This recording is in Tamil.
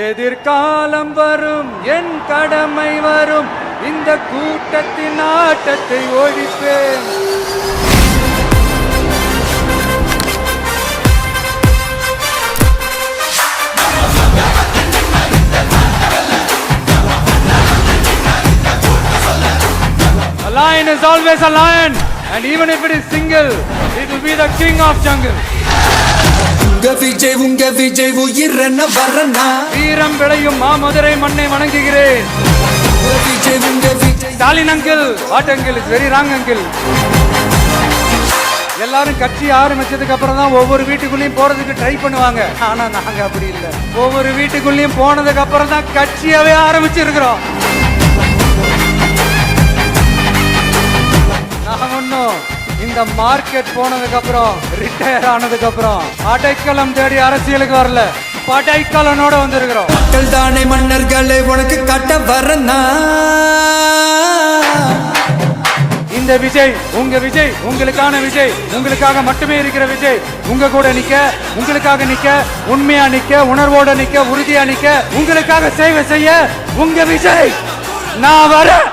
எதிர்காலம் வரும் என் கடமை வரும் இந்த கூட்டத்தின் ஆட்டத்தை ஒழிப்பேன் A lion is always a lion, and even if it is single, it will be the king of jungle. உங்க விஜய் உங்க விஜய் உயிரன வரனா வீரம் விளையும் மாமதுரை மண்ணை வணங்குகிறேன். உங்க விஜய் உங்க Vijay. Stalin uncle what uncle is very wrong uncle. எல்லாரும் கட்சி ஆரம்பிச்சதுக்கு அப்புறம் தான் ஒவ்வொரு வீட்டுக்குள்ளேயும் போறதுக்கு ட்ரை பண்ணுவாங்க. ஆனா நாங்க அப்படி இல்ல. ஒவ்வொரு வீட்டுக்குள்ளேயும் போனதுக்கு அப்புறம் தான் கட்சியாவே ஆரம்பிச்சிருக்கிறோம். இந்த மார்க்கெட் போனதுக்கு அப்புறம் ரிட்டையர் ஆனதுக்கு அப்புறம் அடைக்கலம் தேடி அரசியலுக்கு வரல. படைக்கலனோட வந்திருக்கிறோம். மக்கள் தானே மன்னர்களை உனக்கு காட்ட வரனா இந்த விஜய் உங்க விஜய் உங்களுக்கான விஜய் உங்களுக்காக மட்டுமே இருக்கிற விஜய் உங்க கூட நிக்க உங்களுக்காக நிக்க உண்மையா நிக்க உணர்வோட நிக்க உறுதியா நிக்க உங்களுக்காக சேவை செய்ய உங்க விஜய் நான் வரேன்.